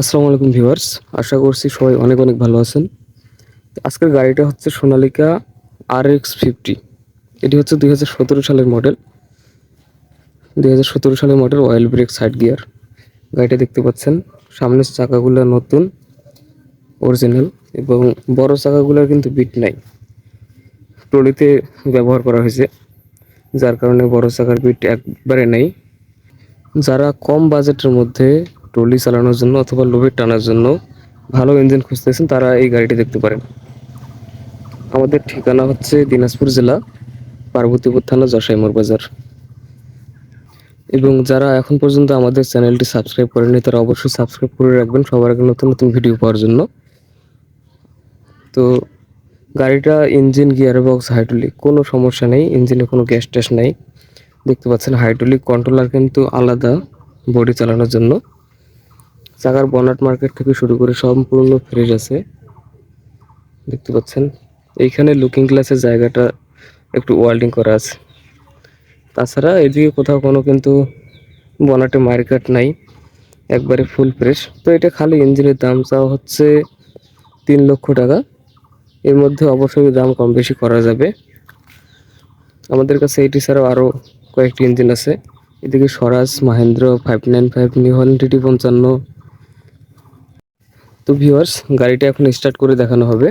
আসসালামু আলাইকুম ভিউয়ার্স, আশা করছি সবাই অনেক অনেক ভালো আছেন। আজকের গাড়িটা হচ্ছে সোনালিকা আর এক্স ফিফটি। এটি হচ্ছে দুই হাজার সতেরো সালের মডেল। দুই হাজার সতেরো সালের model oil brake side gear গাড়িটা দেখতে পাচ্ছেন, সামনের চাকাগুলো নতুন অরিজিনাল এবং বড় চাকাগুলোর কিন্তু বিট নাই। ট্রলিতে ব্যবহার করা হয়েছে, যার কারণে বড় চাকার বিট একবারে নেই। যারা কম বাজেটের মধ্যে ট্রলি চালানোর জন্য অথবা লোভের টানার জন্য ভালো ইঞ্জিন খুঁজতেছেন, তারা এই গাড়িটি দেখতে পারেন। আমাদের ঠিকানা হচ্ছে দিনাজপুর জেলা পার্বতীপুর থানা জশাইমোর বাজার। এবং যারা এখন পর্যন্ত আমাদের চ্যানেলটি সাবস্ক্রাইব করেনি তারা অবশ্যই সাবস্ক্রাইব করে রাখবেন, সবার আগে নতুন নতুন ভিডিও পাওয়ার জন্য। তো গাড়িটা ইঞ্জিন গিয়ার বক্স হাইড্রোলিক কোনো সমস্যা নেই ইঞ্জিনে কোনো গ্যাস ট্যাস নেই। দেখতে পাচ্ছেন হাইড্রোলিক কন্ট্রোলার কিন্তু আলাদা বডি চালানোর জন্য। চাকার বনাট মার্কেট থেকে শুরু করে সম্পূর্ণ ফ্রেশ আছে। দেখতে পাচ্ছেন? এইখানে লুকিং গ্লাসের জায়গাটা একটু ওয়েল্ডিং করা আছে। তাছাড়া এদিকে কোথাও কোনো কিন্তু বনাটে মার্কেট নাই, একবারে ফুল ফ্রেশ তো এটা খালি ইঞ্জিনের দাম চাওয়া হচ্ছে তিন লক্ষ টাকা। এর মধ্যে অবশ্যই দাম কম বেশি করা যাবে। আমাদের কাছে এটি ছাড়াও আরও কয়েকটি ইঞ্জিন আছে। এদিকে Swaraj, Mahindra five nine five new Holland পঞ্চান্ন তো ভিউয়ার্স গাড়িটা এখন স্টার্ট করে দেখানো হবে।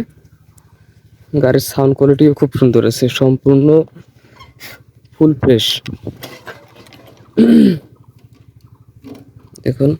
গাড়ির সাউন্ড কোয়ালিটিও খুব সুন্দর আছে, সম্পূর্ণ ফুল ফ্রেশ দেখুন।